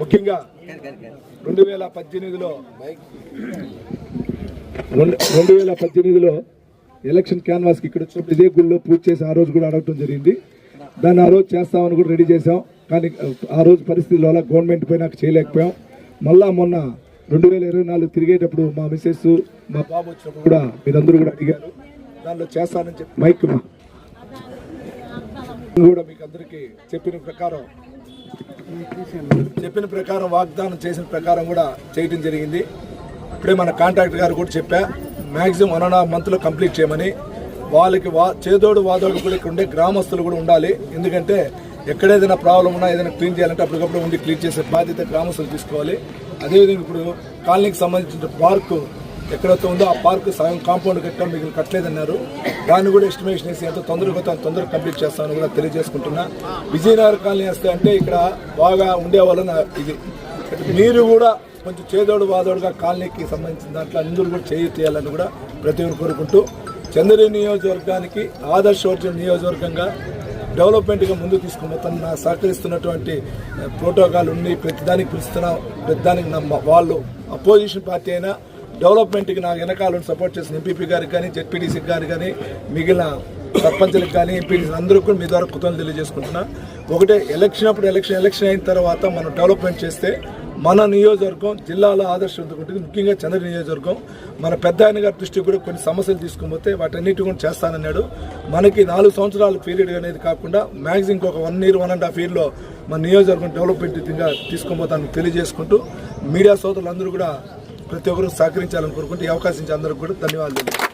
ముఖ్యంగా రెండు వేల పద్దెనిమిదిలో రెండు రెండు వేల పద్దెనిమిదిలో ఎలక్షన్ క్యాన్వాస్కి ఇక్కడ వచ్చినప్పుడు ఇదే గుళ్ళో పూజ చేసి ఆ రోజు కూడా అడగటం జరిగింది. దాన్ని ఆ రోజు చేస్తామని కూడా రెడీ చేసాం కానీ ఆ రోజు పరిస్థితుల వల్ల గవర్నమెంట్ పై నాకు చేయలేకపోయాం. మళ్ళా మొన్న రెండు వేల ఇరవై నాలుగు తిరిగేటప్పుడు మా మిస్సెస్ మా బాబు వచ్చినప్పుడు కూడా మీరందరూ కూడా అడిగారు. దానిలో చేస్తానని చెప్పి మైక్ మా కూడా మీకు అందరికీ చెప్పిన ప్రకారం చెప్పిన ప్రకారం వాగ్దానం చేసిన ప్రకారం కూడా చేయటం జరిగింది. ఇప్పుడే మన కాంట్రాక్టర్ గారు కూడా చెప్పా మ్యాక్సిమం వన్ అండ్ హాఫ్ మంత్లో కంప్లీట్ చేయమని. వాళ్ళకి వా చేదోడు వాదోడు కూడా ఇక్కడ ఉండే గ్రామస్తులు కూడా ఉండాలి. ఎందుకంటే ఎక్కడ ఏదైనా ప్రాబ్లం ఉన్నా ఏదైనా క్లీన్ చేయాలంటే అప్పటికప్పుడు ఉండి క్లీన్ చేసే బాధ్యత గ్రామస్తులు తీసుకోవాలి. అదేవిధంగా ఇప్పుడు కాలనీకి సంబంధించిన పార్కు ఎక్కడైతే ఉందో ఆ పార్క్ సగం కాంపౌండ్ కట్టాం మీకు కట్టలేదన్నారు. దాన్ని కూడా ఎస్టిమేషన్ వేసి ఎంత తొందరగా అంత తొందరగా కంప్లీట్ చేస్తామని కూడా తెలియజేసుకుంటున్నా. విజయనగర్ కాలనీ వస్తే అంటే ఇక్కడ బాగా ఉండేవాళ్ళని ఇది. మీరు కూడా కొంచెం చేదోడు వాదోడుగా కాలనీకి సంబంధించిన దాంట్లో అందరూ కూడా చేయి తీయాలని కూడా ప్రతి ఒక్కరు కోరుకుంటూ చంద్ర నియోజకవర్గానికి ఆదర్శవర్జన నియోజకవర్గంగా డెవలప్మెంట్గా ముందుకు తీసుకుపోతాను నా సహకరిస్తున్నటువంటి ప్రోటోకాల్ ఉండి ప్రతిదానికి పిలుస్తున్నాం. ప్రతిదానికి నమ్మ వాళ్ళు అపోజిషన్ పార్టీ అయినా డెవలప్మెంట్కి నాకు వెనకాలను సపోర్ట్ చేసిన ఎంపీపీ గారికి కానీ జెడ్పీటీసీ గారికి కానీ మిగిలిన సర్పంచ్లకు కానీ ఎంపీటీసీ అందరూ కూడా మీ ద్వారా కృతజ్ఞతలు తెలియజేసుకుంటున్నా. ఒకటే ఎలక్షన్ అప్పుడు ఎలక్షన్ ఎలక్షన్ అయిన తర్వాత మనం డెవలప్మెంట్ చేస్తే మన నియోజకవర్గం జిల్లాలో ఆదర్శవంతకుంటుంది ఉంటుంది ముఖ్యంగా చంద్ర నియోజకవర్గం. మన పెద్ద ఆయన గారి దృష్టికి కూడా కొన్ని సమస్యలు తీసుకుపోతే వాటన్నిటి కూడా చేస్తానన్నాడు. మనకి నాలుగు సంవత్సరాల పీరియడ్ అనేది కాకుండా మ్యాక్సిమం ఇంకొక one year one and half ఇయర్లో మన నియోజకవర్గం డెవలప్మెంట్ తీసుకుపోతాను తెలియజేసుకుంటూ మీడియా సోదరులందరూ కూడా ప్రతి ఒక్కరూ సహకరించాలని కోరుకుంటే ఈ అవకాశం అందరికి కూడా ధన్యవాదాలు.